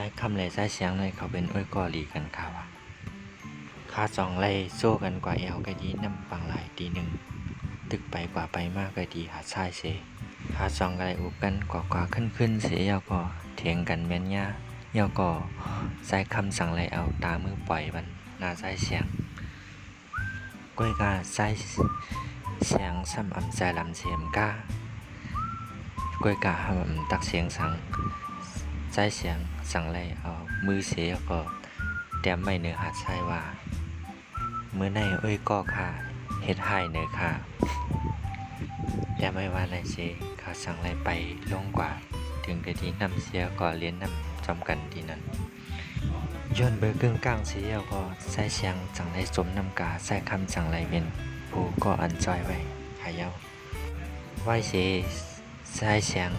สายคำเลยสายเสียงเลยเขาเป็นอ้อยกอลีกันข่าวะขาสองเลยโซ่กันกว่าเอวก็ดีน้ำปังหลายตีหนึ่งตึกไปกว่าไปมากก็ดีหาชายเสขาสองก็เลยอุบกันกว่ากว่าขึ้นขึ้นเสียยาวก็เถียงกันแม่นย่ายาวก็สายคำสั่งเลยเอาตามือปล่อยมันนาสายเสียงก้อยกาสายเสียงซ้ำอำใจลำเสียมกาก้อยกาหำตักเสียงสัง ใจเสียงสั่งไล่เอามือเสียก็แต้มไม่เหนือหาดชายว่าเมื่อในเอ้ยก็ค่ะเฮ็ดให้เหนือค่ะแต่ไม่ว่าไรเสียเขาสั่งไล่ไปลงกว่า ถึงกะทีนำเสียก็เลี้ยนนำจอมกันที่นั้นย้อนเบอร์กึ่งกลางเสียก็ใส่เสียงสั่งไล่สมนำกาใส่คำสั่งไล่เป็นผู้ก็อันจอยไว้ขายาวไหวเสียใส่เสียง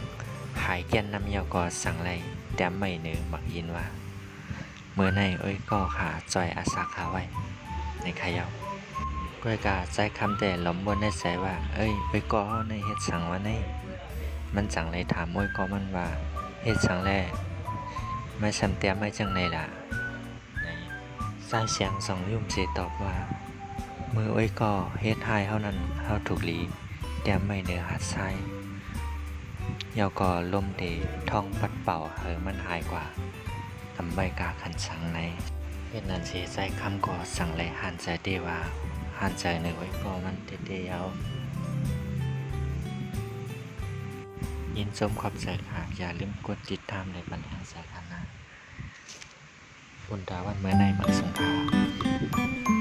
หายแก่นนำเยาก็สั่งไร แต่ไม่เนือมักยินว่า เมื่อในเอ้ยก็ขาจอยอาสาขาไว้ ในขายาวก้อยกาใจคำแต่ล้มบนได้ใส่ว่า เอ้ยเอ้ยก็ในเฮ็ดสั่งว่าใน มันสั่งไรถามเอ้ยก็มันว่าเฮ็ดสั่งแรไม่ซำเตียไม่จังในล่ะในสายเสียงสองยุ่มเสียตอบว่า มือเอ้ยก็เฮ็ดให้เท่านั้นเท่าถูกหลีแต่ไม่เนื้อหัดไซ ยาวก็ลมเดท่องปัดเป่าเหอมันหายกว่าทำใบกาขันสังในเป็นนันเสียใจคำก็สั่งเลยหันใจเดว่าหันใจหนึ่งไว้ก็มันเดเดียวยินชมขอบใจค่ะอย่าลืมกดติดตามในบันทึกสายคณะบุญดาวันเมื่อในเมืองสงขลา